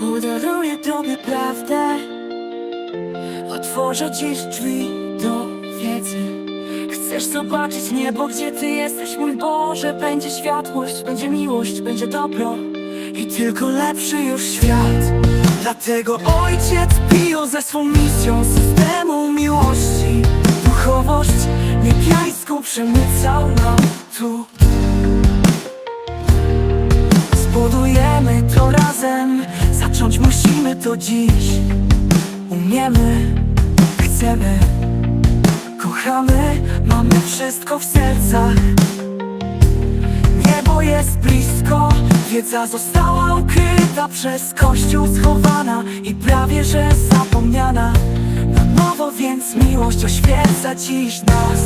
Udaruję tobie prawdę. Otworzę dziś drzwi do wiedzy. Chcesz zobaczyć niebo, gdzie ty jesteś, mój Boże. Będzie światłość, będzie miłość, będzie dobro. I tylko lepszy już świat. Dlatego ojciec piją ze swą misją Systemu miłości. Duchowość niebiańską przemycał nam tu to dziś Umiemy, chcemy. Kochamy, mamy wszystko w sercach. Niebo jest blisko Wiedza została ukryta przez Kościół schowana I prawie że zapomniana. Na nowo więc miłość oświeca dziś nas.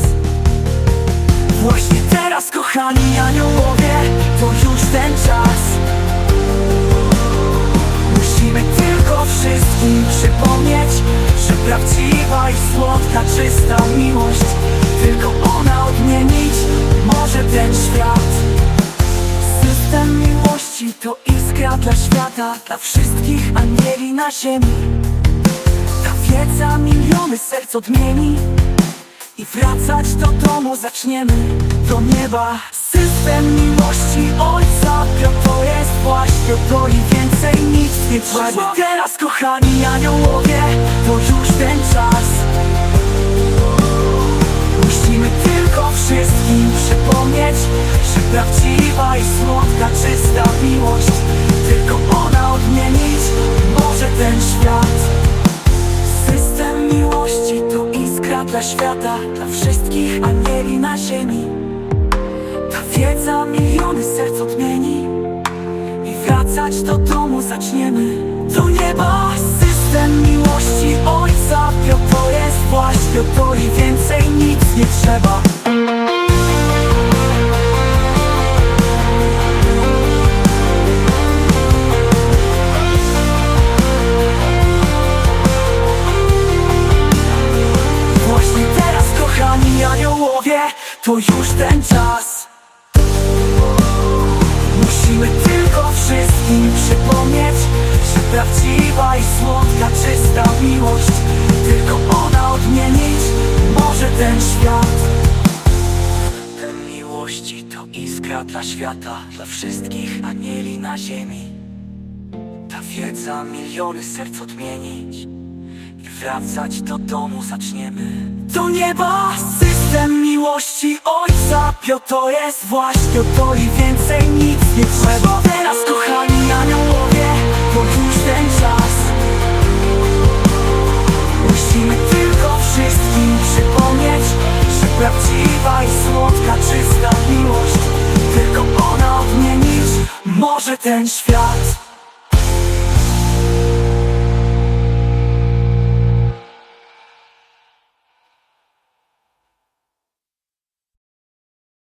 Właśnie teraz, kochani aniołowie, to już ten czas iskra dla świata Dla wszystkich anieli na ziemi. Ta wiedza miliony serc odmieni i wracać do domu zaczniemy. Do nieba. System miłości Ojca To jest właśnie to i więcej nic nie trzeba Teraz kochani aniołowie To już ten czas. Musimy tylko wszystkim przypomnieć Że prawdziwa i słodka, świata Dla wszystkich anieli na ziemi. Ta wiedza miliony serc odmieni I wracać do domu zaczniemy. Do nieba. System miłości Ojca To jest właśnie to i więcej nic nie trzeba to już ten czas. Musimy tylko wszystkim przypomnieć Że prawdziwa i słodka, czysta miłość Tylko ona odmienić może ten świat. Ten miłości to iskra dla świata Dla wszystkich anieli na ziemi. Ta wiedza miliony serc odmienić. I wracać do domu zaczniemy. Do nieba system Pio to jest właśnie to i więcej nic nie trzeba. Teraz kochani aniołowie To już ten czas. Musimy tylko wszystkim przypomnieć Że prawdziwa i słodka, czysta miłość Tylko ona odmienić może ten świat